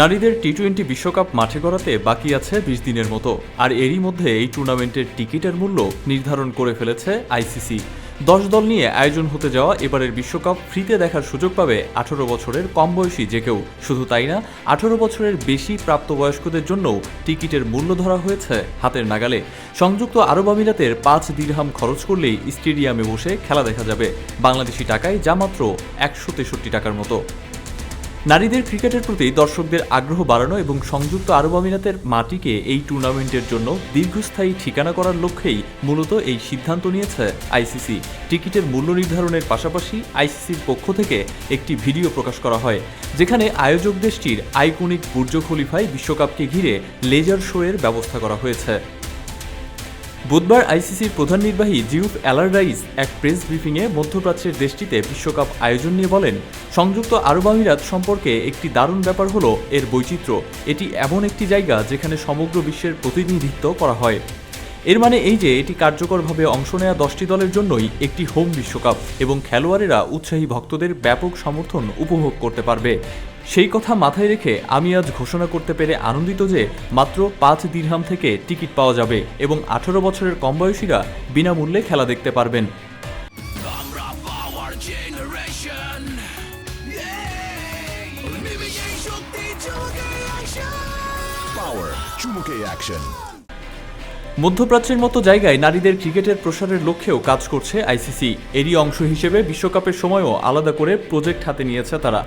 নারীদের T twenty বিশ্বকাপ মাঠে গড়াতে বাকি আছে বিশ দিনের মতো। আর এরই মধ্যে এই টুর্নামেন্টের টিকিটের মূল্য নির্ধারণ করে ফেলেছে আইসিসি দশ দল নিয়ে আয়োজন হতে যাওয়া এবারের বিশ্বকাপ ফ্রিতে দেখার সুযোগ পাবে আঠারো বছরের কম বয়সী যে কেউ। শুধু তাই না, আঠারো বছরের বেশি প্রাপ্তবয়স্কদের জন্যও টিকিটের মূল্য ধরা হয়েছে হাতের নাগালে। সংযুক্ত আরব আমিরাতের পাঁচ দিরহাম খরচ করলেই স্টেডিয়ামে বসে খেলা দেখা যাবে। বাংলাদেশি টাকায় যা মাত্র একশো তেষট্টি টাকার মতো। নারীদের ক্রিকেটের প্রতি দর্শকদের আগ্রহ বাড়ানো এবং সংযুক্ত আরব আমিরাতের মাটিকে এই টুর্নামেন্টের জন্য দীর্ঘস্থায়ী ঠিকানা করার লক্ষ্যেই মূলত এই সিদ্ধান্ত নিয়েছে আইসিসি। টিকিটের মূল্য নির্ধারণের পাশাপাশি আইসিসির পক্ষ থেকে একটি ভিডিও প্রকাশ করা হয়, যেখানে আয়োজক দেশটির আইকনিক বুর্জ খলিফায় বিশ্বকাপকে ঘিরে লেজার শো এর ব্যবস্থা করা হয়েছে। বুধবার আইসিসির প্রধান নির্বাহী জিউফ অ্যালারডাইস এক প্রেস ব্রিফিংয়ে মধ্যপ্রাচ্যের দেশটিতে বিশ্বকাপ আয়োজন নিয়ে বলেন, সংযুক্ত আরব আমিরাত সম্পর্কে একটি দারুণ ব্যাপার হলো এর বৈচিত্র্য। এটি এমন একটি জায়গা যেখানে সমগ্র বিশ্বের প্রতিনিধিত্ব করা হয়। এর মানে এই যে এটি কার্যকরভাবে অংশ নেওয়া দশটি দলের জন্যই একটি হোম বিশ্বকাপ এবং খেলোয়াড়েরা উৎসাহী ভক্তদের ব্যাপক সমর্থন উপভোগ করতে পারবে। সেই কথা মাথায় রেখে আমি আজ ঘোষণা করতে পেরে আনন্দিত যে মাত্র পাঁচ দিরহাম থেকে টিকিট পাওয়া যাবে এবং আঠারো বছরের কম বয়সীরা বিনামূল্যে খেলা দেখতে পারবেন। চুমুকে অ্যাকশন মধ্যপ্রাচ্যের মতো জায়গায় নারীদের ক্রিকেটের প্রসারের লক্ষ্যেও কাজ করছে আইসিসি। এরই অংশ হিসেবে বিশ্বকাপের সময়ও আলাদা করে প্রজেক্ট হাতে নিয়েছে তারা।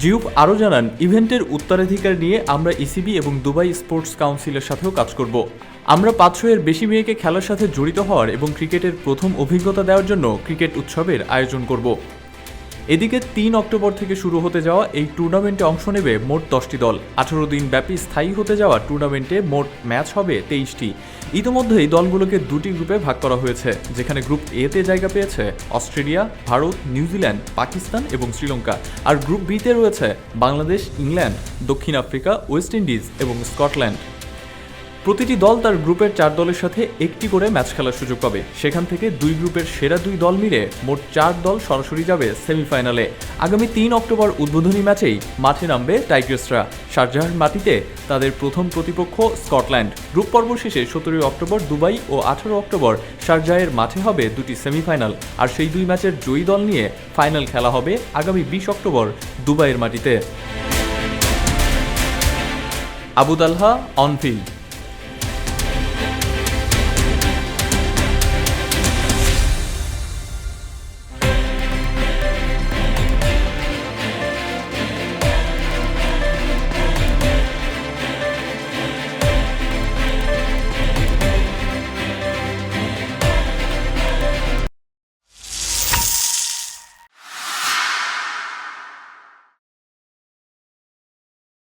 জিউপ আরও জানান, ইভেন্টের উত্তরাধিকার নিয়ে আমরা ইসিবি এবং দুবাই স্পোর্টস কাউন্সিলের সাথেও কাজ করব। আমরা পাঁচশো এর বেশি মেয়েকে খেলার সাথে জড়িত হওয়ার এবং ক্রিকেটের প্রথম অভিজ্ঞতা দেওয়ার জন্য ক্রিকেট উৎসবের আয়োজন করব। এদিকে তিন অক্টোবর থেকে শুরু হতে যাওয়া এই টুর্নামেন্টে অংশ নেবে মোট দশটি দল। আঠারো দিন ব্যাপী স্থায়ী হতে যাওয়া টুর্নামেন্টে মোট ম্যাচ হবে তেইশটি। ইতিমধ্যেই দলগুলোকে দুটি গ্রুপে ভাগ করা হয়েছে, যেখানে গ্রুপ এতে জায়গা পেয়েছে অস্ট্রেলিয়া, ভারত, নিউজিল্যান্ড, পাকিস্তান এবং শ্রীলঙ্কা। আর গ্রুপ বিতে রয়েছে বাংলাদেশ, ইংল্যান্ড, দক্ষিণ আফ্রিকা, ওয়েস্ট ইন্ডিজ এবং স্কটল্যান্ড। প্রতিটি দল তার গ্রুপের চার দলের সাথে একটি করে ম্যাচ খেলার সুযোগ পাবে। সেখান থেকে দুই গ্রুপের সেরা দুই দল মিলে মোট চার দল সরাসরি যাবে সেমিফাইনালে। আগামী তিন অক্টোবর উদ্বোধনী ম্যাচেই মাঠে নামবে টাইগ্রেসরা। শারজাহার মাটিতে তাদের প্রথম প্রতিপক্ষ স্কটল্যান্ড। গ্রুপ পর্ব শেষে সতেরোই অক্টোবর দুবাই ও আঠারো অক্টোবর শারজাহের মাঠে হবে দুটি সেমিফাইনাল। আর সেই দুই ম্যাচের জয়ী দল নিয়ে ফাইনাল খেলা হবে আগামী বিশ অক্টোবর দুবাইয়ের মাটিতে। আবু তালহা অনফিল্ড।